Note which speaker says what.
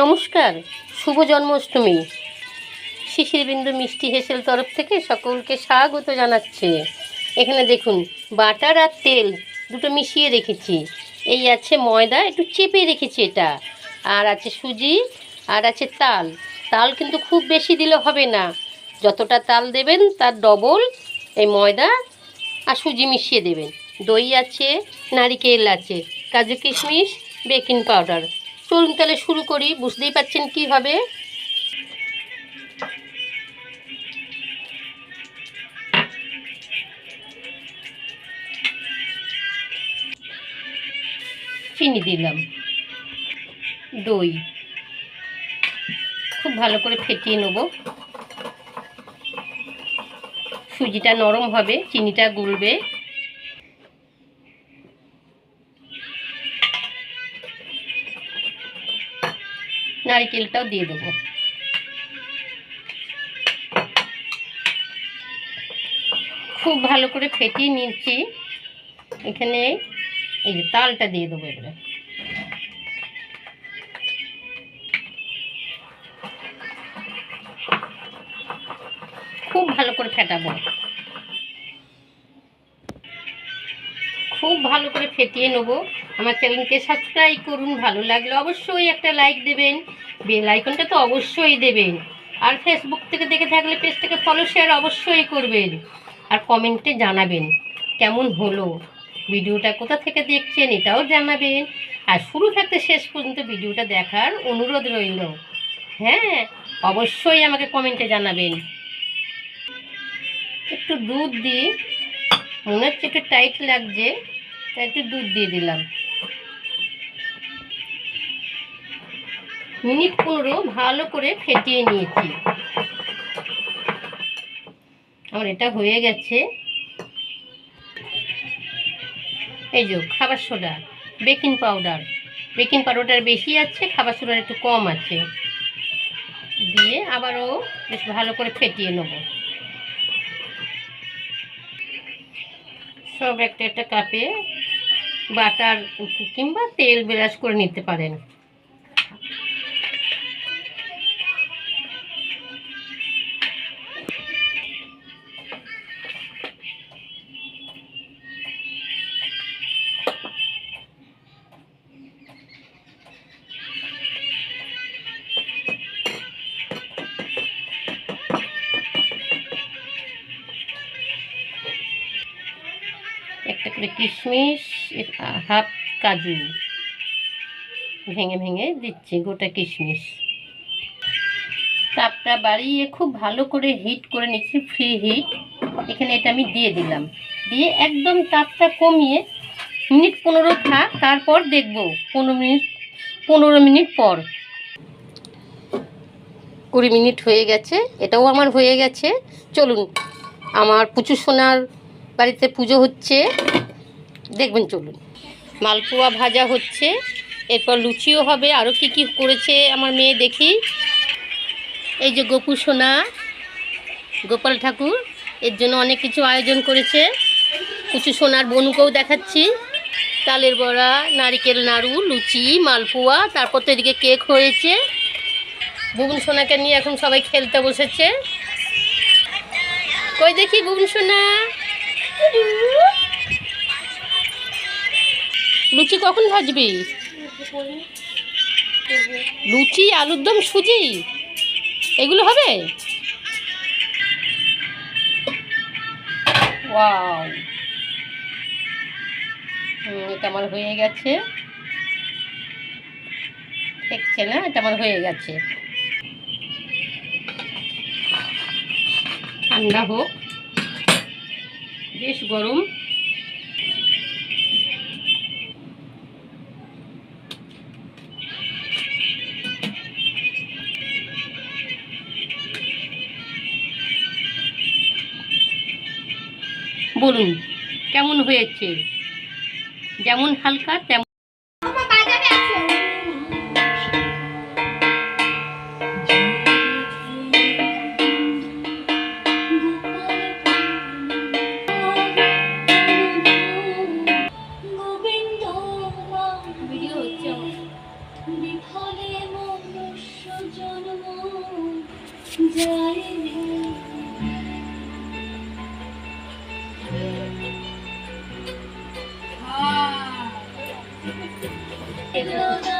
Speaker 1: নমস্কার, শুভ জন্মাষ্টমী। শিশিরবিন্দু মিষ্টি হেসেল তরফ থেকে সকলকে স্বাগত জানাচ্ছে। এখানে দেখুন, বাটার আর তেল দুটো মিশিয়ে রেখেছি। এই আছে ময়দা, একটু চেপে রেখেছি এটা। আর আছে সুজি, আর আছে তাল। তাল কিন্তু খুব বেশি দিলে হবে না। যতটা তাল দেবেন, তার ডবল এই ময়দা আর সুজি মিশিয়ে দেবেন। দই আছে, নারিকেল আছে, কাজু কিশমিশ, বেকিং পাউডার। চলুন তাহলে শুরু করি, বুঝতেই পাচ্ছেন কি হবে চিনি দিলাম। দই। খুব ভালো করে ফেটিয়ে নেব। সুজিটা নরম হবে, চিনিটা গুলবে। নারিকেলটাও দিয়ে দেবো। খুব ভালো করে ফেটিয়ে নিচ্ছি। এখানে এই যে তালটা দিয়ে দেবো এবারে। খুব ভালো করে ফেটাবো। খুব ভালো করে ফেটিয়ে নেব। আমার চ্যানেলকে সাবস্ক্রাইব করুন, ভালো লাগলে অবশ্যই একটা লাইক দেবেন। বেল আইকনটা তো অবশ্যই দেবেন। আর ফেসবুক থেকে দেখে থাকলে পেজটাকে ফলো শেয়ার অবশ্যই করবেন। আর কমেন্টে জানাবেন কেমন হলো, ভিডিওটা কোথা থেকে দেখছেন এটাও জানাবেন। আর শুরু থাকতে শেষ পর্যন্ত ভিডিওটা দেখার অনুরোধ রইল। হ্যাঁ অবশ্যই আমাকে কমেন্টে জানাবেন। একটু দুধ দিই, মনে হচ্ছে একটু টাইট লাগছে। তাই একটু দুধ দিয়ে দিলাম। মিনিট পনেরো ভালো করে ফেটিয়ে নিয়েছি। আমার এটা হয়ে গেছে। এই যে খাবার soda, baking powder. Baking powder বেশি আছে, খাবার সোডার একটু কম আছে। দিয়ে আবারও বেশ ভালো করে ফেটিয়ে নেব। সব একটা একটা কাপে বাটার কিংবা তেল ব্রাশ করে নিতে পারেন। একটা করে কিশমিশ হাফ কাজু ভেঙে ভেঙে দিচ্ছি, গোটা কিশমিশ। তাপটা বাড়িয়ে খুব ভালো করে হিট করে নিচ্ছি ফ্রি হিট এখানে এটা আমি দিয়ে দিলাম। দিয়ে একদম তাপটা কমিয়ে মিনিট পনেরো থাক, তারপর দেখব, পনেরো মিনিট পনেরো মিনিট পর। কুড়ি মিনিট হয়ে গেছে, এটাও আমার হয়ে গেছে। চলুন, আমার পুচু সোনার বাড়িতে পুজো হচ্ছে। দেখবেন, চলুন। মালপোয়া ভাজা হচ্ছে। এরপর লুচিও হবে। আরও কি কি করেছে আমার মেয়ে দেখি। এই যে গোপু সোনা, গোপাল ঠাকুর, এর জন্য অনেক কিছু আয়োজন করেছে। পুচু সোনার বনুকেও দেখাচ্ছি। তালের বড়া, নারিকেল নাড়ু, লুচি, মালপোয়া, তারপর তো এদিকে কেক হয়েছে। বুবুন সোনাকে নিয়ে এখন সবাই খেলতে বসেছে। কই দেখি বুবুন সোনা? লুচি কখন ভাজবি? লুচি, আলুর দম, সুজি? এগুলো হবে? এটা আমার হয়ে গেছে। দেখছে না? এটা আমার হয়ে গেছে। ঠান্ডা হোক। বেশ গরম। বলুন কেমন হয়েছে? যেমন হালকা তেমন
Speaker 2: যশোদার